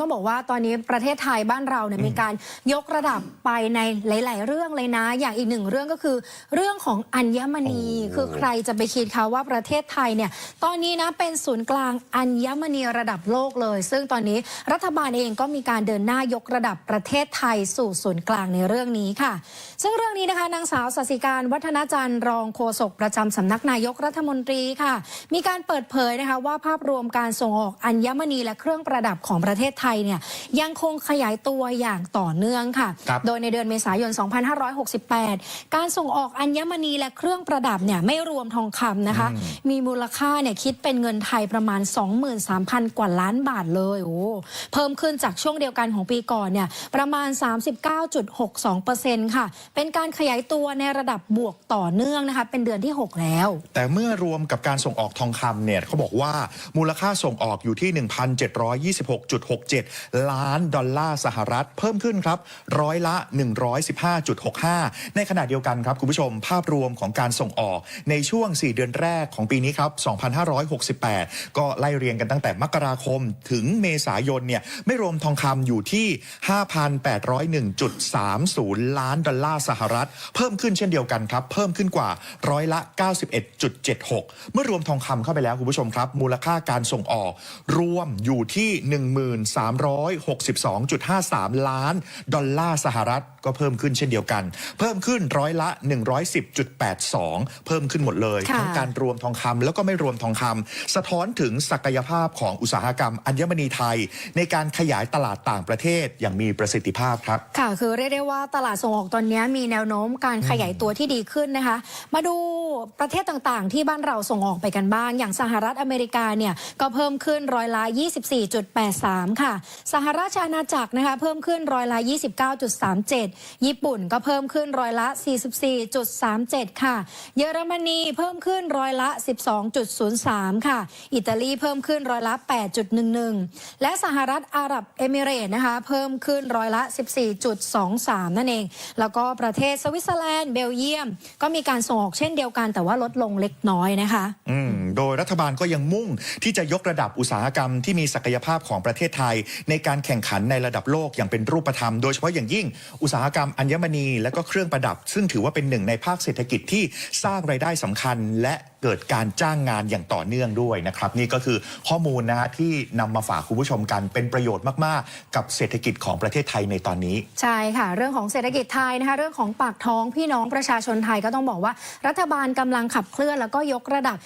ต้องบอกว่าตอนนี้ประเทศไทยบ้านเราเนี่ยมีการยกระดับไปในหลาย ๆ เรื่องเลยนะ อย่างอีกหนึ่งเรื่องก็คือเรื่องของอัญมณีโอ้คือใครจะไปคิดคะว่าประเทศไทยเนี่ยตอนนี้นะเป็นศูนย์กลางอัญมณีระดับโลกเลย ซึ่งตอนนี้รัฐบาลเองก็มีการเดินหน้ายกระดับประเทศไทยสู่ศูนย์กลางในเรื่องนี้ค่ะ ซึ่งเรื่องนี้นะคะนางสาวสศิการวัฒนาจันทร์รองโฆษกประจำสำนักนายกรัฐมนตรีค่ะ มีการเปิดเผยนะคะว่าภาพรวมการส่งออกอัญมณีและเครื่องประดับของประเทศไทยเนี่ยยังคงขยายตัวอย่างต่อเนื่องค่ะครับโดยในเดือนเมษายน 2568 การส่งออกอัญมณีและเครื่องประดับเนี่ยไม่รวมทองคำนะคะ มีมูลค่าเนี่ยคิดเป็นเงินไทยประมาณ 23,000 กว่าล้านบาทเลยโอ้เพิ่มขึ้นจากช่วงเดียวกันของปีก่อนเนี่ยประมาณ 39.62%ค่ะ เป็นการขยายตัวในระดับบวกต่อเนื่องนะคะเป็นเดือนที่ 6 แล้ว แต่เมื่อรวมกับการส่งออกทองคำเนี่ยเขาบอกว่ามูลค่าส่งออกอยู่ที่ 1,726.67ล้านดอลลาร์สหรัฐ เพิ่มขึ้นครับร้อยละ 115.65 ในขณะเดียวกันครับคุณผู้ชมภาพรวมของการส่งออกในช่วง 4 เดือนแรกของปีนี้ครับ 2568 ก็ไล่เรียงกันตั้งแต่มกราคมถึงเมษายนเนี่ยไม่รวมทองคำอยู่ที่ 5,801.30 ล้านดอลลาร์สหรัฐ เพิ่มขึ้นเช่นเดียวกันครับ เพิ่มขึ้นกว่าร้อยละ 91.76 เมื่อรวมทองคำเข้าไปแล้วคุณผู้ชมครับ มูลค่าการส่งออกรวมอยู่ที่1362.53 ล้าน ดอลลาร์สหรัฐก็เพิ่มขึ้นเช่นเดียวกัน เพิ่มขึ้นร้อยละ 110.82 เพิ่มขึ้นหมดเลยค่ะทั้งการรวมทองคำแล้วก็ไม่รวมทองคำสะท้อนถึงศักยภาพของอุตสาหกรรม อัญมณีไทย ในการขยายตลาดต่างประเทศอย่างมีประสิทธิภาพครับ ค่ะ คือเรียกได้ว่าตลาดส่งออกตอนนี้มีแนวโน้มการขยายตัวที่ดีขึ้นนะคะ มาดูประเทศต่างๆ ที่บ้านเราส่งออกไปกันบ้าง อย่างสหรัฐอเมริกาเนี่ยก็เพิ่มขึ้นร้อยละ 24.83 ค่ะสหราชอาณาจักรนะคะเพิ่มขึ้นร้อยละ 29.37 ญี่ปุ่นก็เพิ่มขึ้นร้อยละ 44.37 ค่ะ เยอรมนีเพิ่มขึ้นร้อยละ 12.03 ค่ะ อิตาลีเพิ่มขึ้นร้อยละ 8.11 และสหรัฐอาหรับเอมิเรต์นะคะเพิ่มขึ้นร้อยละ 14.23 นั่นเอง แล้วก็ประเทศสวิตเซอร์แลนด์เบลเยียม ก็มีการส่งออกเช่นเดียวกัน แต่ว่าลดลงเล็กน้อยนะคะอืมโดยรัฐบาลก็ยังมุ่งที่จะยกระดับอุตสาหกรรมที่มีศักยภาพของประเทศไทยในการแข่งขันในระดับโลกอย่างเป็นรูปธรรม โดยเฉพาะอย่างยิ่งอุตสาหกรรมอัญมณีและก็เครื่องประดับ ซึ่งถือว่าเป็นหนึ่งในภาคเศรษฐกิจที่สร้างรายได้สำคัญ และเกิดการจ้างงานอย่างต่อเนื่องด้วยนะครับ นี่ก็คือข้อมูลนะฮะที่นำมาฝากคุณผู้ชมกันเป็นประโยชน์มาก ๆ กับเศรษฐกิจของประเทศไทยในตอนนี้ ใช่ค่ะ เรื่องของเศรษฐกิจไทยนะคะเรื่องของปากท้องพี่น้องประชาชนไทยก็ต้องบอกว่า รัฐบาลกำลังขับเคลื่อนแล้วก็ยกระดับ